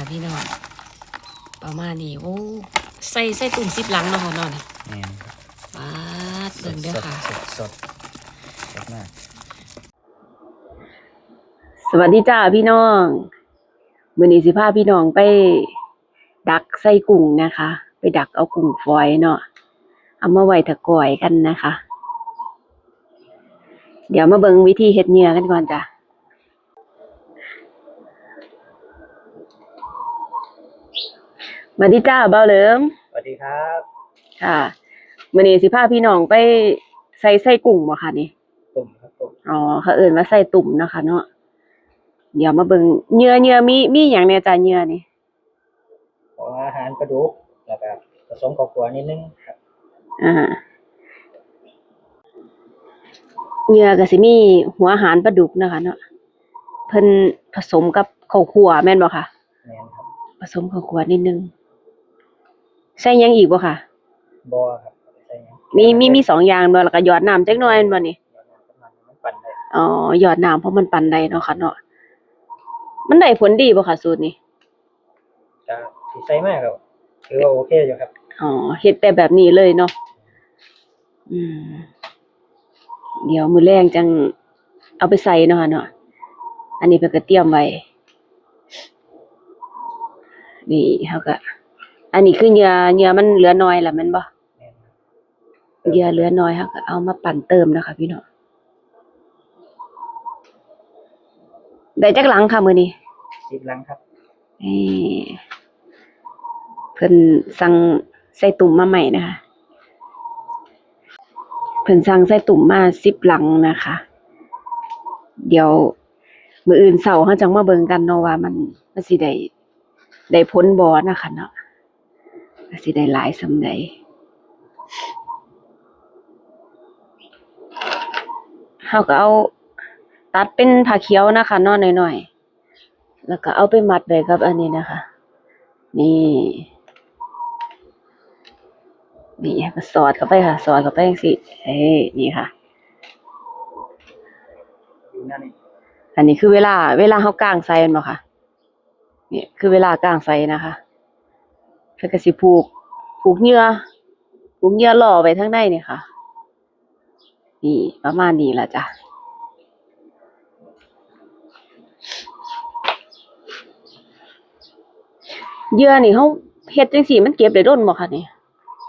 ค่ะพี่น้องประมาณนี้โอ้ใส่ใส่ตุ่มซิปหลังเนาะค่ะเนอนแม่นครับปาดเบิ่งเด้อค่ะ สดสดสดมาก สวัสดีจ้าพี่น้องมื้อนี้สิพาพี่น้องไป ดักใส่กุ้งนะคะ ไปดักเอากุ้งฝอยเนาะเอามาไว้ถะก่อยกันนะคะ เดี๋ยวมาเบิ่งวิธีเฮ็ดเหยื่อกันก่อนจ้ะ มาดีจ้าเบาเหลิมสวัสดีครับค่ะมื้อนี้สิพาพี่น้องไปใส่ใส่กุ้งบ่ค่ะนี่ตุ่มครับตุ่มอ๋อเขาเอิ้นว่าใส่ตุ่มเนาะค่ะเนาะเดี๋ยวมาเบิ่งเหยื่อเหยื่อมีมีหยังแหน่จ้ะเหยื่อนี่ของอาหารปลาดุกแล้วก็ผสมกับขัวนิดนึงครับอ่าเหยื่อก็สิมีหัวอาหารปลาดุกนะคะเนาะเพิ่นผสมกับข้าวคั่วแม่นบ่ค่ะแม่นครับผสมข้าวคั่วนิดนึง ใส่หยังอีกบ่ค่ะ บอครับใส่หยังมีมีมีสองอย่างบ่แล้วก็หยอดน้ำจักหน่อยแม่นบ่นี่เดี๋ยวน้ำมันมันปั่นได้อ๋อหยอดน้ำเพราะมันปั่นได้เนาะค่ะเนาะมันได้ผลดีบ่ค่ะสูตรนี้จะที่ใส่มากครับถือว่าโอเคอยู่ครับอ๋อเฮ็ดแต่แบบนี้เลยเนาะอืม เดี๋ยวมื้อแรงจังเอาไปใส่เนาะค่ะเนาะอันนี้เพิ่นก็เตรียมไว้นี่เฮาก็ อันนี้คือเหยื่อเหยื่อมันเหลือน้อยล่ะแม่นบ่แม่นครับเหยื่อเหลือน้อยเฮาก็เอามาปั่นเติมนะคะพี่น้องได้จักหลังค่ะมื้อนี้สิบลังครับนี่เพิ่นสั่งใส่ตุ่มมาใหม่นะคะเพิ่นสั่งใส่ตุ่มมาสิบหลังนะคะ เดี๋ยวมื้ออื่นเช้าเฮาจังมาเบิ่งกันเนาะว่ามันมันสิได้ได้ผลบ่นะคะเนาะว่า สิได้หลายสำใดเฮาก็เอาตัดเป็นผ้าเขียวนะคะนาะหน่อยๆ แล้วก็เอาไปมัดไว้กับอันนี้นะคะ นี่ นี่ก็สอดเข้าไปค่ะ สอดเข้าไปจังสิเอ้นี่ค่ะ อันนี้คือเวลา เวลาเขากางไซมันบ่ค่ะ นี่คือเวลากางไซน์นะคะ เพื่อก็สิผูก ผูกเหยื่อผูกเหยื่อล่อไว้ทั้งในนี่ค่ะ นี่ประมาณนี้ล่ะจ้ะเหยื่อนี่เขาเฮ็ดจังซี่มันเก็บได้โดนบ่คะนี่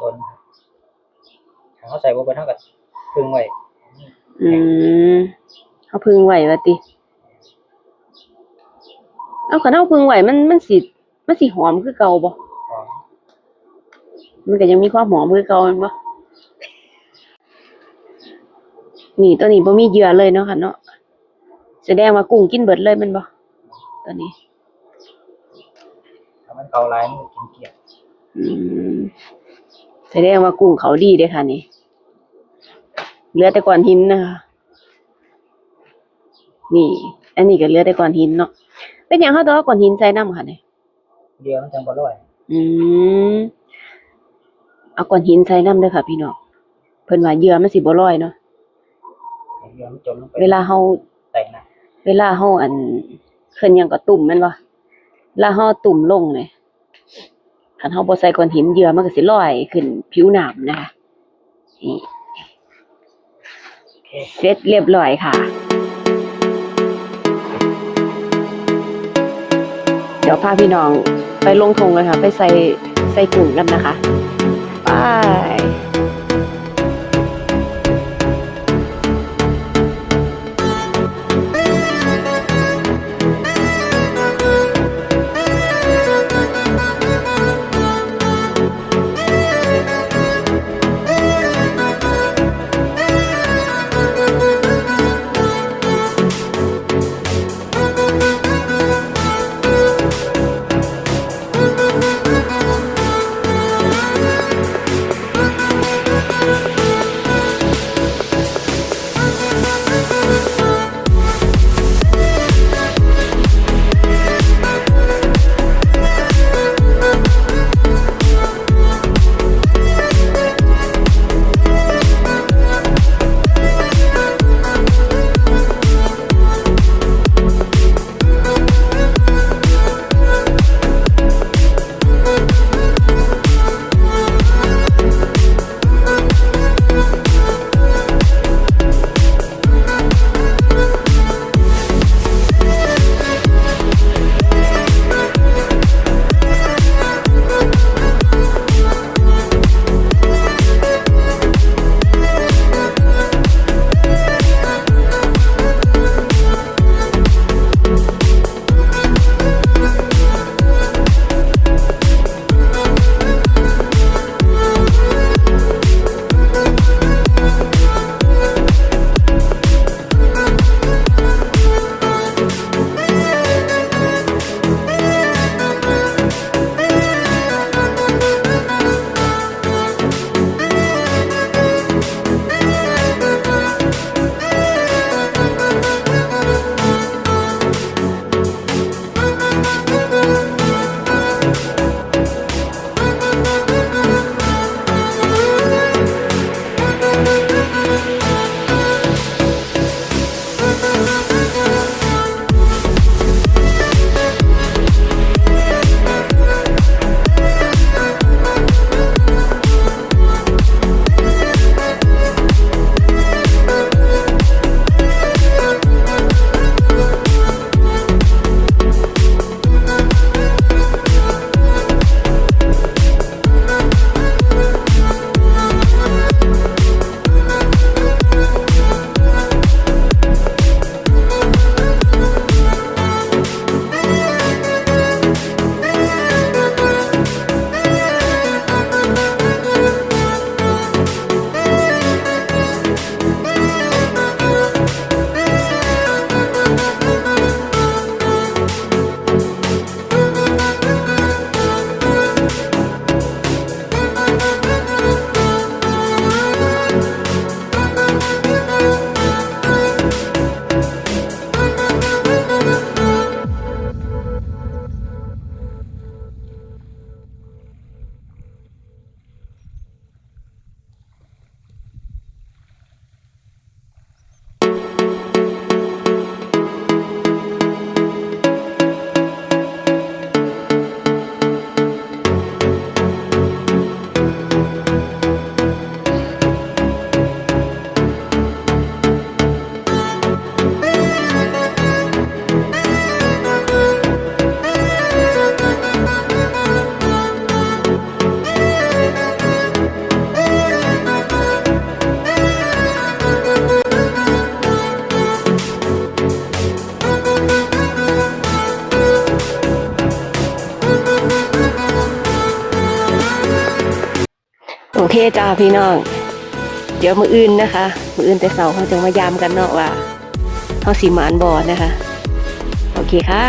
บนครับเขาใส่บนเท่ากับพึ่งไว้อืมเอาพึ่งไหววะติ เอาขันเอาพึ่งไหวมันมันสิมันสิหอมคือเก่าบ่ของ มันก็ยังมีความหอมคือเก่าแม่นบ่นี่ตัวนี้บ่มีเหยื่อเลยเนาะค่ะเนาะแสดงว่ากุ้งกินเบิดเลยแมันบ่ตัวนี้ถ้ามันเกาลายมันก็กินเกลียดอืมแสดงว่ากุ้งเขาดีเด้อค่ะนี่เหลือแต่ก้อนหินนะคะนี่ อันนี้ก็เหลือแต่ก้อนหินเนาะเป็นหยังเขาต้องเอาก้อนหินใส่น้ำค่ะนี่เดียวมันจังบ่ร่อย อืม เอาก้อนหินใส่น้ำเด้อค่ะ พี่น้องเพิ่นว่าเหยื่อมันสิบ่ลอยเนาะเดียวมันจมลงไปเวลาเฮาแต่งหนะเวลาเฮาอันเพิ่นหยังก็ตุ่มแม่นบ่เวลาเฮาตุ่มลงเนี่ยคันเฮาบ่ใส่ก้อนหินเหยื่อมันก็สิลอยขึ้นผิวน้ำนะคะนี่โอเคเสร็จเรียบร้อยค่ะ เดี๋ยวพาพี่น้องไปลงทงเลยค่ะ ไปใส่ใส่กุ้งกันนะคะ ไเคจ้าพี่น้อง เดี๋ยวมืออื่นนะคะ มืออื่นแต่เสาเขาจะมายามกันเนาะว่าเขาสีมานบอนะคะ โอเคค่ะ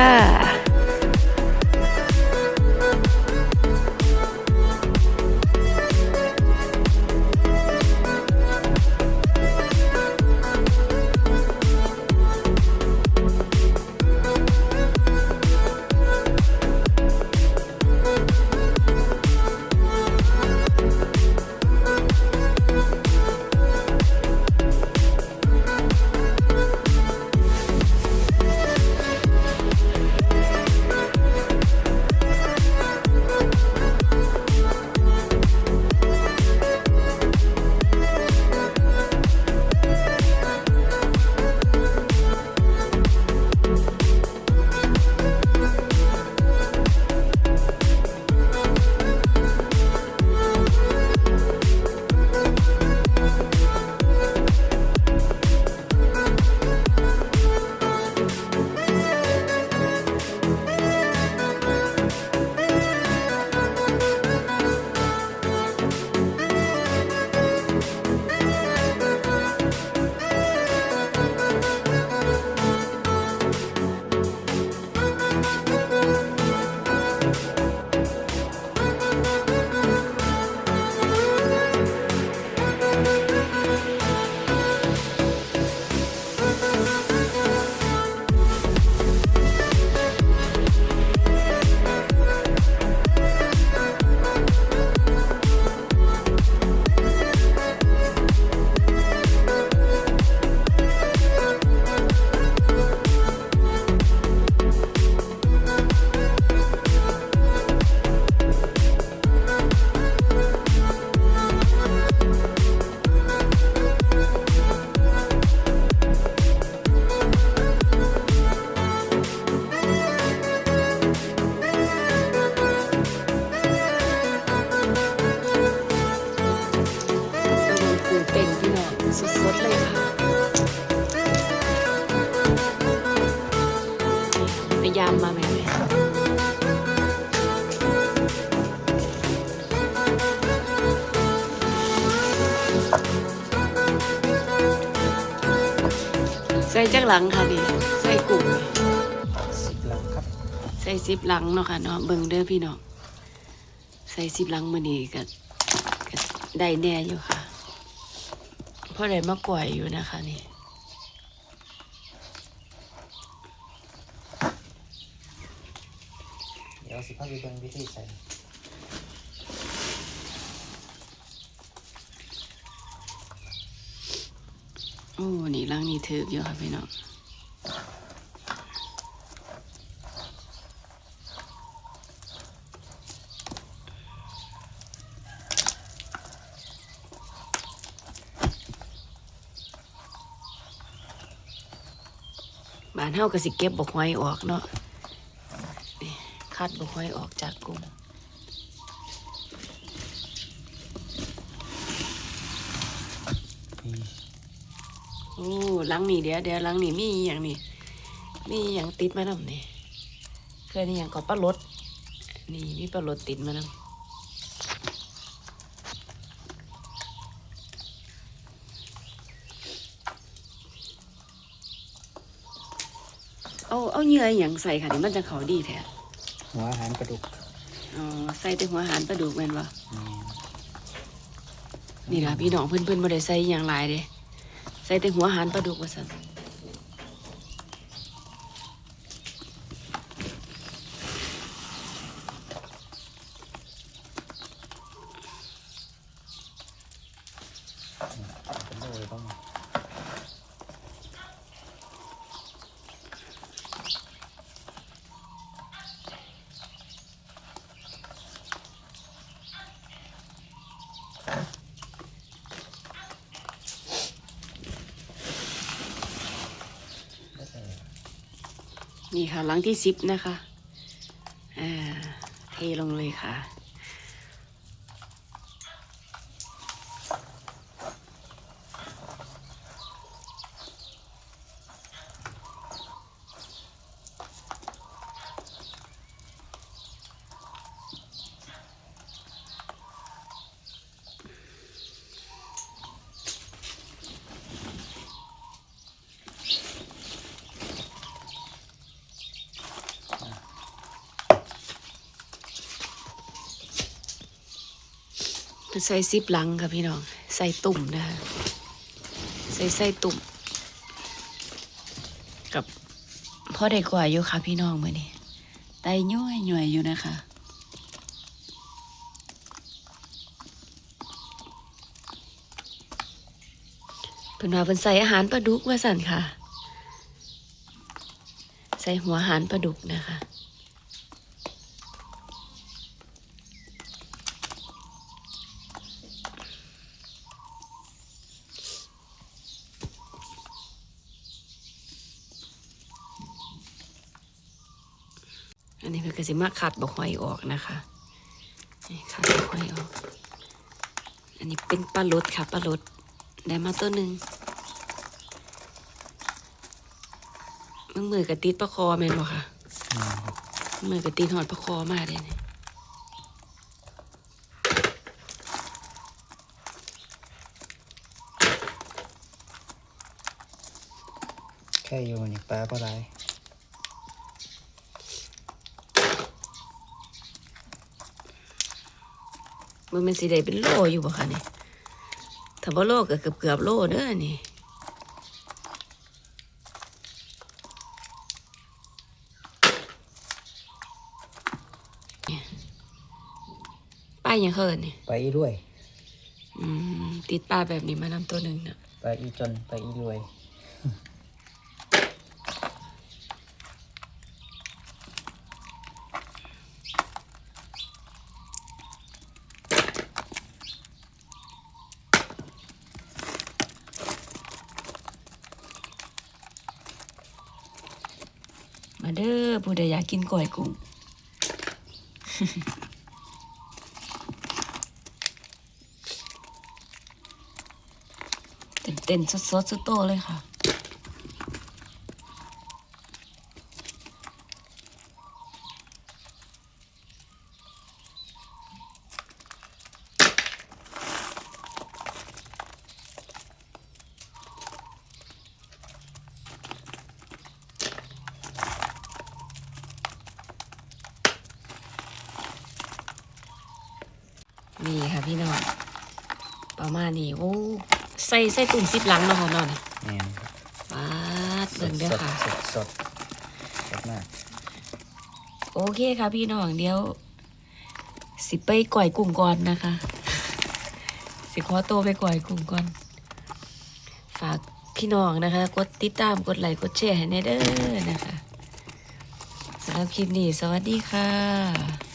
จักหลังค่ะดิใส่กุ้งสิบหลังครับ ใส่สิบหลังเนาะค่ะเนาะเบิ่งเด้อพี่น้องใส่สิบหลังมื้อนี้ก็ก็ได้แน่อยู่ค่ะเพราะได้มากล่อยอยู่นะคะนี่เดี๋ยวสิพาไปเบิ่งวิธีใส่ อ้นี่หลังนี่ถึกอยู่ค่ะพี่น้องบ้านเฮาก็สิเก็บบกหอยออกเนาะคัดบกหอยออกจากกลุ่ม อ้หลังนี่เดี๋ยวเดี๋ยวหลังนี่มีอหย่างนี่มีอหย่างติดมานำนี่เคยนี่อหย่างก็ปลารถนี่มีปลารถติดมานำเอาเอาเหยื่ออหย่างใส่ค่ะนี่มันจะเขาดีแท้หัวอาหารกระดูกอ๋อใส่แต่หัวหารปลาดุกแม่นบ่นี่นี่ล่ะพี่น้องเพิ่นเพิ่นบ่ได้ใส่อหย่างหลายเด้ ใส่แต่หัวหารปลาดุกว่าสั่น นี่ค่ะหลังที่สิบนะคะ อ่า เทลงเลยค่ะ ใส่ซิปหลังค่ะพี่น้อง ใส่ตุ่มนะคะใส่ใส่ตุ่ม กับพ่อได้กว่าอยู่ค่ะพี่น้องมื่อนี้ไตย่อยย่อยอยู่นะคะเพิ่นว่าเพิ่นใส่อาหารปลาดุกว่าสั่นค่ะ ใส่หัวอาหารปลาดุกนะคะ นนี้เพิ่นก็สิมาขัดบกหอยออกนะคะนี่ขัดบกหอยออก อันนี้เป็นปลาลดค่ะปลาลดได้มาตัวหนึ่งมึงมือกระติดประคอแม่นบ่ค่ะอืมมือกระติดหอดประคอมาเลยเนี่ยแค่อยู่นี่ปลาก็ไร มันเป็นสีใดเป็นโลอยู่บ่คะเนี่ยถ้าบ่โลก็เกือบเกือบๆโลเด้อนี่เนี่ยป้ายยังเคินนี่ไปอีด้วย อืมติดป้ายแบบนี้มานำตัวหนึ่งเนาะไปอีจนไปอีรวย มาเด้อผู้ใดอยากกินก้อยกุ้ง เต็มเต็มๆสดสดๆสุดโตเลยค่ะ นี่ค่ะพี่น้องประมาณนี้โอ้ใส่ใส่ตุ่มซิปหลังเนาะค่ะเนาะนี่แม่นครับปาดเบิ่งเด้อค่ะ สดสดสดมากโอเคค่ะพี่น้องเดี๋ยว สิไปก่อยกุ้งก่อนนะคะ สิขอตัวไปก่อยกุ้งก่อน ฝากพี่น้องนะคะ กดติดตามกดไลค์กดแชร์ให้แน่เด้อนะคะสำหรับคลิปนี้สวัสดีค่ะ